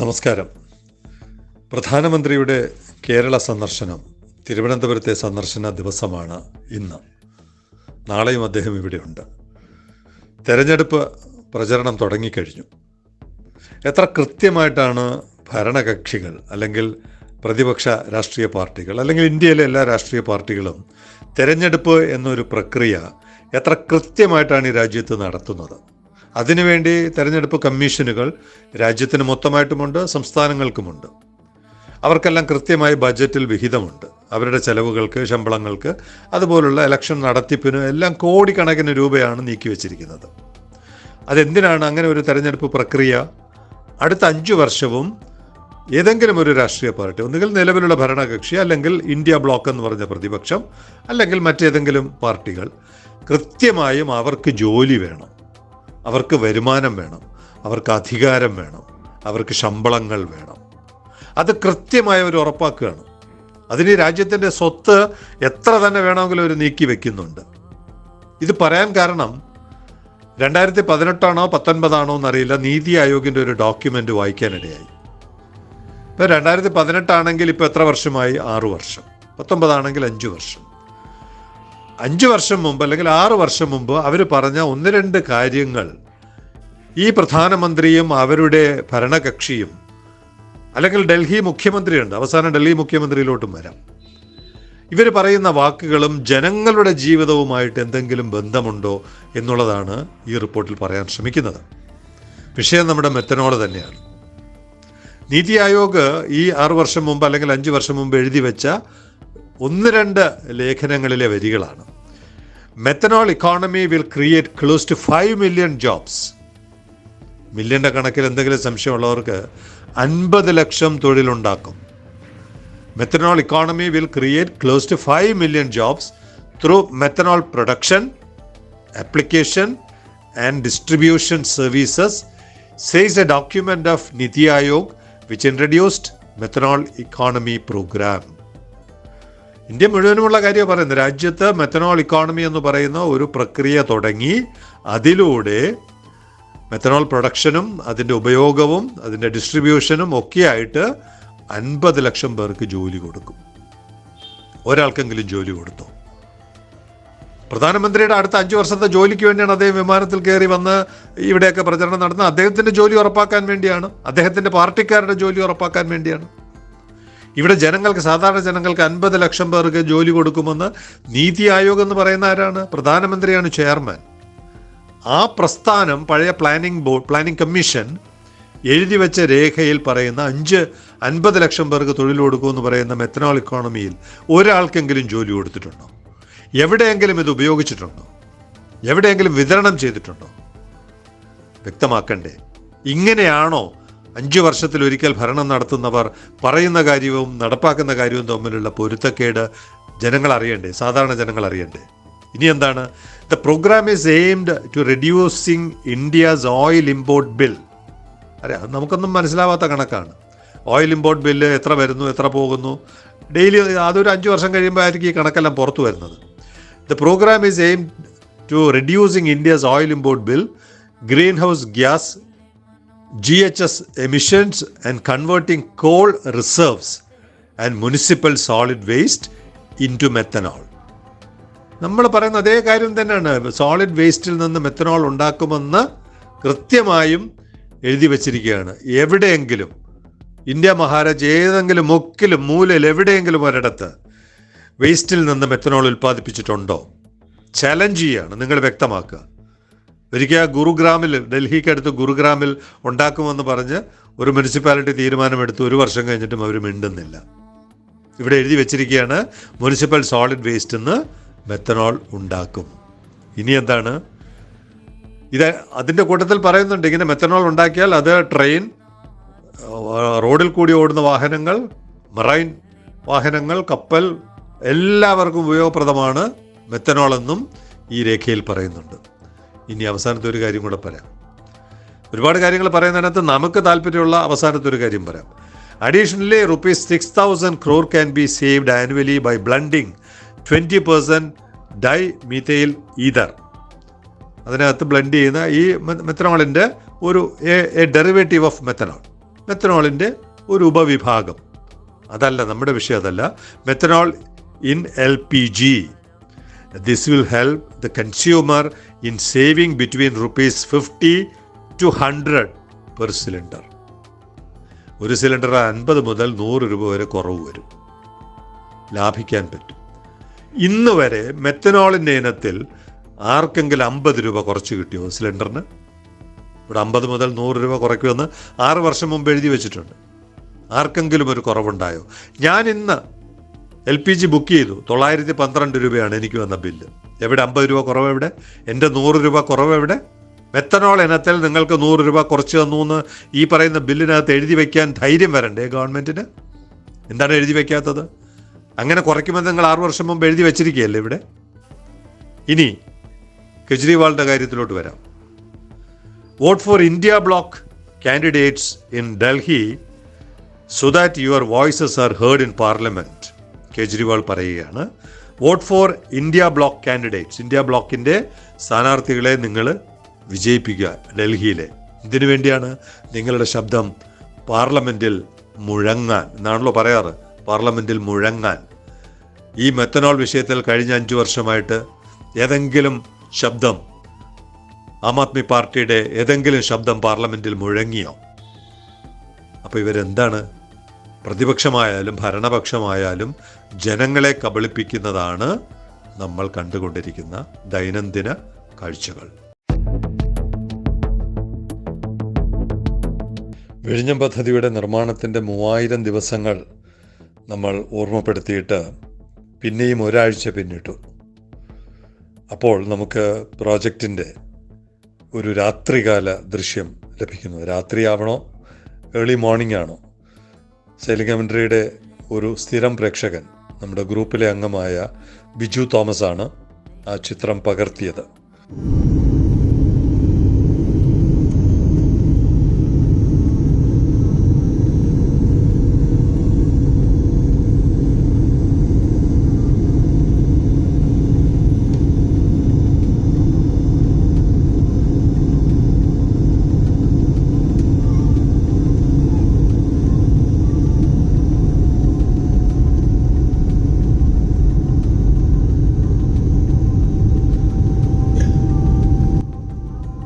നമസ്കാരം. പ്രധാനമന്ത്രിയുടെ കേരള സന്ദർശനം തിരുവനന്തപുരത്തെ സന്ദർശന ദിവസമാണ് ഇന്ന്. നാളെയും അദ്ദേഹം ഇവിടെയുണ്ട്. തെരഞ്ഞെടുപ്പ് പ്രചരണം തുടങ്ങിക്കഴിഞ്ഞു. എത്ര കൃത്യമായിട്ടാണ് ഭരണകക്ഷികൾ അല്ലെങ്കിൽ പ്രതിപക്ഷ രാഷ്ട്രീയ പാർട്ടികൾ അല്ലെങ്കിൽ ഇന്ത്യയിലെ എല്ലാ രാഷ്ട്രീയ പാർട്ടികളും തെരഞ്ഞെടുപ്പ് എന്നൊരു പ്രക്രിയ എത്ര കൃത്യമായിട്ടാണ് ഈ രാജ്യത്ത് നടത്തുന്നത്? അതിനുവേണ്ടി തെരഞ്ഞെടുപ്പ് കമ്മീഷനുകൾ രാജ്യത്തിന് മൊത്തമായിട്ടുമുണ്ട് സംസ്ഥാനങ്ങൾക്കുമുണ്ട്. അവർക്കെല്ലാം കൃത്യമായി ബജറ്റിൽ വിഹിതമുണ്ട്. അവരുടെ ചെലവുകൾക്ക് ശമ്പളങ്ങൾക്ക് അതുപോലുള്ള ഇലക്ഷൻ നടത്തിപ്പിനും എല്ലാം കോടിക്കണക്കിന് രൂപയാണ് നീക്കി വച്ചിരിക്കുന്നത് അതെന്തിനാണ് അങ്ങനെ ഒരു തെരഞ്ഞെടുപ്പ് പ്രക്രിയ? അടുത്ത അഞ്ചു വർഷവും ഏതെങ്കിലും ഒരു രാഷ്ട്രീയ പാർട്ടി ഒന്നുകിൽ നിലവിലുള്ള ഭരണകക്ഷി അല്ലെങ്കിൽ ഇന്ത്യ ബ്ലോക്ക് എന്ന് പറഞ്ഞ പ്രതിപക്ഷം അല്ലെങ്കിൽ മറ്റേതെങ്കിലും പാർട്ടികൾ കൃത്യമായും അവർക്ക് ജോലി വേണം. അവർക്ക് വരുമാനം വേണം അവർക്ക് അധികാരം വേണം അവർക്ക് ശമ്പളങ്ങൾ വേണം. അത് കൃത്യമായി അവർ ഉറപ്പാക്കുകയാണ്. അതിന് രാജ്യത്തിന്റെ സ്വത്ത് എത്ര തന്നെ വേണമെങ്കിലും അവർ നീക്കി വെക്കുന്നുണ്ട്. ഇത് പറയാൻ കാരണം രണ്ടായിരത്തി പതിനെട്ടാണോ പത്തൊൻപതാണോ എന്നറിയില്ല. നീതി ആയോഗിന്റെ ഒരു ഡോക്യുമെന്റ് വായിക്കാനിടയായി. ഇപ്പോൾ രണ്ടായിരത്തി പതിനെട്ടാണെങ്കിൽ ഇപ്പോൾ എത്ര വർഷമായി? ആറു വർഷം. പത്തൊമ്പതാണെങ്കിൽ അഞ്ച് വർഷം. അഞ്ച് വർഷം മുമ്പ് അല്ലെങ്കിൽ ആറ് വർഷം മുമ്പ് അവർ പറഞ്ഞ ഒന്ന് രണ്ട് കാര്യങ്ങൾ ഈ പ്രധാനമന്ത്രിയും അവരുടെ ഭരണകക്ഷിയും അല്ലെങ്കിൽ ഡൽഹി മുഖ്യമന്ത്രിയുണ്ട്. അവസാനം ഡൽഹി മുഖ്യമന്ത്രിയിലോട്ടും വരാം. ഇവർ പറയുന്ന വാക്കുകളും ജനങ്ങളുടെ ജീവിതവുമായിട്ട് എന്തെങ്കിലും ബന്ധമുണ്ടോ എന്നുള്ളതാണ് ഈ റിപ്പോർട്ടിൽ പറയാൻ ശ്രമിക്കുന്നത്. വിഷയം നമ്മുടെ മെത്തനോൾ തന്നെയാണ്. നീതി ആയോഗ് ഈ ആറു വർഷം മുമ്പ് അല്ലെങ്കിൽ അഞ്ച് വർഷം മുമ്പ് എഴുതി വെച്ച ഒന്ന് രണ്ട് ലേഖനങ്ങളിലെ വരികളാണ്. Methanol economy will create close to five million jobs മില്യന്റെ കണക്കിൽ എന്തെങ്കിലും സംശയമുള്ളവർക്ക് അൻപത് ലക്ഷം തൊഴിലുണ്ടാക്കും. Methanol economy will create close to five million jobs through methanol production application and distribution services says a document of Niti Aayog which introduced methanol economy program. India മുഴുവനുമുള്ള കാര്യമാണ് പറയുന്നത്. രാജ്യത്ത് methanol economy എന്ന് പറയുന്ന ഒരു പ്രക്രിയ തുടങ്ങി. അതിലൂടെ മെത്തനോൾ പ്രൊഡക്ഷനും അതിന്റെ ഉപയോഗവും അതിന്റെ ഡിസ്ട്രിബ്യൂഷനും ഒക്കെയായിട്ട് അൻപത് ലക്ഷം പേർക്ക് ജോലി കൊടുക്കും. ഒരാൾക്കെങ്കിലും ജോലി കൊടുത്തു? പ്രധാനമന്ത്രിയുടെ അടുത്ത അഞ്ചു വർഷത്തെ ജോലിക്ക് വേണ്ടിയാണ് അദ്ദേഹം വിമാനത്തിൽ കയറി വന്ന് ഇവിടെയൊക്കെ പ്രചരണം നടത്തുന്നത്. അദ്ദേഹത്തിന്റെ ജോലി ഉറപ്പാക്കാൻ വേണ്ടിയാണ്. അദ്ദേഹത്തിന്റെ പാർട്ടിക്കാരുടെ ജോലി ഉറപ്പാക്കാൻ വേണ്ടിയാണ്. ഇവിടെ ജനങ്ങൾക്ക് സാധാരണ ജനങ്ങൾക്ക് അൻപത് ലക്ഷം പേർക്ക് ജോലി കൊടുക്കുമെന്ന് നീതി ആയോഗ് എന്ന് പറയുന്ന ആരാണ്? പ്രധാനമന്ത്രിയാണ് ചെയർമാൻ. ആ പ്രസ്ഥാനം പഴയ പ്ലാനിംഗ് ബോർഡ് പ്ലാനിംഗ് കമ്മീഷൻ എഴുതി വെച്ച രേഖയിൽ പറയുന്ന അഞ്ച് അൻപത് ലക്ഷം പേർക്ക് തൊഴിൽ കൊടുക്കുമെന്ന് പറയുന്ന മെത്തനോൾ ഇക്കോണമിയിൽ ഒരാൾക്കെങ്കിലും ജോലി കൊടുത്തിട്ടുണ്ടോ? എവിടെയെങ്കിലും ഇത് ഉപയോഗിച്ചിട്ടുണ്ടോ? എവിടെയെങ്കിലും വിതരണം ചെയ്തിട്ടുണ്ടോ? വ്യക്തമാക്കണ്ടേ. ഇങ്ങനെയാണോ അഞ്ചു വർഷത്തിലൊരിക്കൽ ഭരണം നടത്തുന്നവർ പറയുന്ന കാര്യവും നടപ്പാക്കുന്ന കാര്യവും തമ്മിലുള്ള പൊരുത്തക്കേട് ജനങ്ങൾ അറിയണ്ടേ? സാധാരണ ജനങ്ങൾ അറിയണ്ടേ? ഇനി എന്താണ്? The program is aimed to reducing India's oil import bill അത് നമുക്കൊന്നും മനസ്സിലാവാത്ത കണക്കാണ്. ഓയിൽ ഇമ്പോർട്ട് ബില്ല് എത്ര വരുന്നു എത്ര പോകുന്നു? ഡെയിലി അതൊരു അഞ്ച് വർഷം കഴിയുമ്പോൾ ആയിരിക്കും ഈ കണക്കെല്ലാം പുറത്തു വരുന്നത്. The program is aim to reducing India's oil import bill greenhouse gas emissions and converting coal reserves and municipal solid waste into methanol നമ്മൾ പറയുന്ന അതേ കാര്യം തന്നെയാണ്. സോളിഡ് വേസ്റ്റിൽ നിന്ന് മെത്തനോൾ ഉണ്ടാക്കുമെന്ന് കൃത്യമായും എഴുതി വച്ചിരിക്കുകയാണ്. എവിടെയെങ്കിലും ഇന്ത്യ മഹാരാജ് ഏതെങ്കിലും മുക്കിലും മൂലയിൽ എവിടെയെങ്കിലും ഒരിടത്ത് വേസ്റ്റിൽ നിന്ന് മെത്തനോൾ ഉൽപ്പാദിപ്പിച്ചിട്ടുണ്ടോ? ചലഞ്ച് ചെയ്യാണ്. നിങ്ങൾ വ്യക്തമാക്കുക. ഒരിക്കൽ ഗുരുഗ്രാമിൽ ഡൽഹിക്ക് അടുത്ത് ഗുരുഗ്രാമിൽ ഉണ്ടാക്കുമെന്ന് പറഞ്ഞ് ഒരു മുനിസിപ്പാലിറ്റി തീരുമാനമെടുത്ത് ഒരു വർഷം കഴിഞ്ഞിട്ടും അവർ മിണ്ടുന്നില്ല. ഇവിടെ എഴുതി വെച്ചിരിക്കുകയാണ് മുനിസിപ്പൽ സോളിഡ് വേസ്റ്റ് നിന്ന് മെത്തനോൾ ഉണ്ടാക്കും. ഇനി എന്താണ്? ഇത് അതിന്റെ കൂട്ടത്തിൽ പറയുന്നുണ്ട് ഇങ്ങനെ മെത്തനോൾ ഉണ്ടാക്കിയാൽ അത് ട്രെയിൻ റോഡിൽ കൂടി ഓടുന്ന വാഹനങ്ങൾ മറൈൻ വാഹനങ്ങൾ കപ്പൽ എല്ലാവർക്കും ഉപയോഗപ്രദമാണ് മെത്തനോൾ എന്നും ഈ രേഖയിൽ പറയുന്നുണ്ട്. ഇനി അവസാനത്തെ ഒരു കാര്യം കൂടെ പറയാം. ഒരുപാട് കാര്യങ്ങൾ പറയുന്നതിനകത്ത് നമുക്ക് താല്പര്യമുള്ള അവസാനത്തെ ഒരു കാര്യം പറയാം. Additionally rupees six thousand crore can be saved annually by blending twenty percent dimethyl ether അതിനകത്ത് ബ്ലെൻഡ് ചെയ്യുന്ന ഈ മെത്തനോളിന്റെ ഒരു എ ഡെറിവേറ്റീവ് ഓഫ് മെത്തനോൾ മെത്തനോളിന്റെ ഒരു ഉപവിഭാഗം. അതല്ല നമ്മുടെ വിഷയം അതല്ല. Methanol in L P G this will help the consumer in saving between rupees fifty to hundred per cylinder ഒരു സിലിണ്ടർ അൻപത് മുതൽ നൂറ് രൂപ വരെ കുറവ് വരും. ലാഭിക്കാൻ പറ്റും. ഇന്ന് വരെ മെത്തനോളിന്റെ ഇനത്തിൽ ആർക്കെങ്കിലും അമ്പത് രൂപ കുറച്ച് കിട്ടിയോ സിലിണ്ടറിന് ഇവിടെ അമ്പത് മുതൽ നൂറ് രൂപ കുറയ്ക്കുമെന്ന് ആറ് വർഷം മുമ്പ് എഴുതി വെച്ചിട്ടുണ്ട്. ആർക്കെങ്കിലും ഒരു കുറവുണ്ടായോ? ഞാൻ ഇന്ന് എൽ പി ജി ബുക്ക് ചെയ്തു. തൊള്ളായിരത്തി പന്ത്രണ്ട് രൂപയാണ് എനിക്ക് വന്ന ബില്ല്. എവിടെ അമ്പത് രൂപ കുറവ് എവിടെ? എന്റെ നൂറ് രൂപ കുറവ് എവിടെ? മെത്തനോൾ ഇനത്തിൽ നിങ്ങൾക്ക് നൂറ് രൂപ കുറച്ച് തന്നു എന്ന് ഈ പറയുന്ന ബില്ലിനകത്ത് എഴുതി വയ്ക്കാൻ ധൈര്യം വരണ്ടേ ഗവൺമെന്റിന്? എന്താണ് എഴുതി വയ്ക്കാത്തത്? അങ്ങനെ കുറയ്ക്കുമെന്ന് നിങ്ങൾ ആറു വർഷം മുമ്പ് എഴുതി വെച്ചിരിക്കുകയല്ലേ ഇവിടെ? ഇനി കെജ്രിവാളിന്റെ കാര്യത്തിലോട്ട് വരാം. Vote for India bloc candidates in Delhi so that your voices are heard in parliament Kejriwal പറയുകയാണ്. Vote for India bloc candidates. India ബ്ലോക്കിന്റെ സ്ഥാനാർത്ഥികളെ നിങ്ങൾ വിജയിപ്പിക്കുക ഡൽഹിയിലെ. ഇതിനു വേണ്ടിയാണ് നിങ്ങളുടെ ശബ്ദം പാർലമെന്റിൽ മുഴങ്ങാൻ. എന്നാണല്ലോ പറയാറ്. പാർലമെന്റിൽ മുഴങ്ങാൻ. ഈ മെത്തനോൾ വിഷയത്തിൽ കഴിഞ്ഞ അഞ്ചു വർഷമായിട്ട് ഏതെങ്കിലും ശബ്ദം ആം ആദ്മി പാർട്ടിയുടെ ഏതെങ്കിലും ശബ്ദം പാർലമെന്റിൽ മുഴങ്ങിയോ? അപ്പോൾ ഇവരെന്താണ് പ്രതിപക്ഷമായാലും ഭരണപക്ഷമായാലും ജനങ്ങളെ കബളിപ്പിക്കുന്നതാണ് നമ്മൾ കണ്ടുകൊണ്ടിരിക്കുന്ന ദൈനംദിന കാഴ്ചകൾ. വിഴിഞ്ഞം പദ്ധതിയുടെ നിർമ്മാണത്തിന്റെ മൂവായിരം ദിവസങ്ങൾ നമ്മൾ ഓർമ്മപ്പെടുത്തിയിട്ട് പിന്നെയും ഒരാഴ്ച പിന്നിട്ടു. അപ്പോൾ നമുക്ക് പ്രോജക്റ്റിന്റെ ഒരു രാത്രികാല ദൃശ്യം ലഭിക്കുന്നു. രാത്രിയാവണോ? ഏർലി മോർണിംഗ് ആണോ? സൈലിംഗ് കമൻട്രിയുടെ ഒരു സ്ഥിരം പ്രേക്ഷകൻ നമ്മുടെ ഗ്രൂപ്പിലെ അംഗമായ ബിജു തോമസ് ആണ് ആ ചിത്രം പകർത്തിയത്.